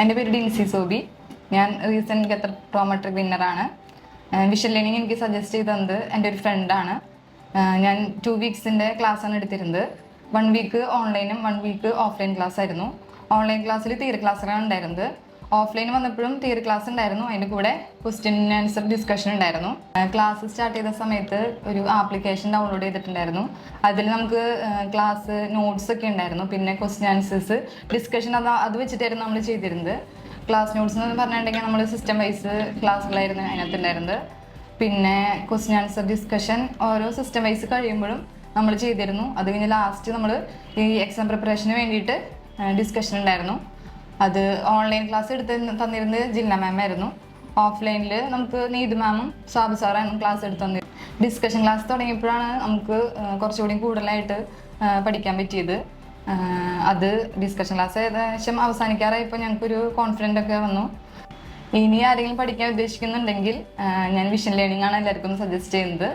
എന്റെ പേര് ഡിൻസി സോബി. ഞാൻ റീസെന്റ് ഗത്തർ പ്രോമട്രിക് വിന്നറാണ് വിഷൻ ലേണിംഗ് എനിക്ക് സജസ്റ്റ് ചെയ്ത് തന്നത് എന്റെ ഒരു ഫ്രണ്ടാണ് ഞാൻ ടു വീക്സിന്റെ ക്ലാസ്സാണ് എടുത്തിരുന്നത്. വൺ വീക്ക് ഓൺലൈനും വൺ വീക്ക് ഓഫ്ലൈൻ ക്ലാസ് ആയിരുന്നു. ഓൺലൈൻ ക്ലാസ്സിൽ തീരെ ക്ലാസ്സുകളാണ് ഉണ്ടായിരുന്നത്. ഓഫ്ലൈൻ വന്നപ്പോഴും തിയറി ക്ലാസ് ഉണ്ടായിരുന്നു. അതിന്റെ കൂടെ ക്വസ്റ്റ്യൻ ആൻസർ ഡിസ്കഷൻ ഉണ്ടായിരുന്നു. ക്ലാസ് സ്റ്റാർട്ട് ചെയ്ത സമയത്ത് ഒരു ആപ്ലിക്കേഷൻ ഡൗൺലോഡ് ചെയ്തിട്ടുണ്ടായിരുന്നു. അതിൽ നമുക്ക് ക്ലാസ് നോട്ട്സ് ഒക്കെ ഉണ്ടായിരുന്നു. പിന്നെ ക്വസ്റ്റ്യൻ ആൻസേഴ്സ് ഡിസ്കഷൻ അത് അത് വെച്ചിട്ടായിരുന്നു നമ്മൾ ചെയ്തിരുന്നത്. ക്ലാസ് നോട്ട്സ് എന്ന് പറഞ്ഞിട്ടുണ്ടെങ്കിൽ നമ്മൾ സിസ്റ്റം വൈസ് ക്ലാസ്സുകളായിരുന്നു അതിനകത്തുണ്ടായിരുന്നത് പിന്നെ ക്വസ്റ്റ്യൻ ആൻസർ ഡിസ്കഷൻ ഓരോ സിസ്റ്റം വൈസ് കഴിയുമ്പോഴും നമ്മൾ ചെയ്തിരുന്നു. അത് കഴിഞ്ഞ് ലാസ്റ്റ് നമ്മൾ ഈ എക്സാം പ്രിപ്പറേഷന് വേണ്ടിയിട്ട് ഡിസ്കഷൻ ഉണ്ടായിരുന്നു. അത് ഓൺലൈൻ ക്ലാസ് എടുത്ത് തന്നിരുന്നത് ജില്ല മാം ആയിരുന്നു. ഓഫ്ലൈനിൽ നമുക്ക് നീതു മാമും സാബു സാറായിരുന്നു ക്ലാസ് എടുത്ത് തന്നിരുന്നു ഡിസ്കഷൻ ക്ലാസ് തുടങ്ങിയപ്പോഴാണ് നമുക്ക് കുറച്ചുകൂടി കൂടുതലായിട്ട് പഠിക്കാൻ പറ്റിയത്. അത് ഡിസ്കഷൻ ക്ലാസ് ഏകദേശം അവസാനിക്കാറായപ്പോൾ ഞങ്ങൾക്കൊരു കോൺഫിഡന്റ് ഒക്കെ വന്നു. ഇനി ആരെങ്കിലും പഠിക്കാൻ ഉദ്ദേശിക്കുന്നുണ്ടെങ്കിൽ ഞാൻ വിഷൻ ലേണിംഗ് ആണ് എല്ലാവർക്കും സജസ്റ്റ് ചെയ്യുന്നത്.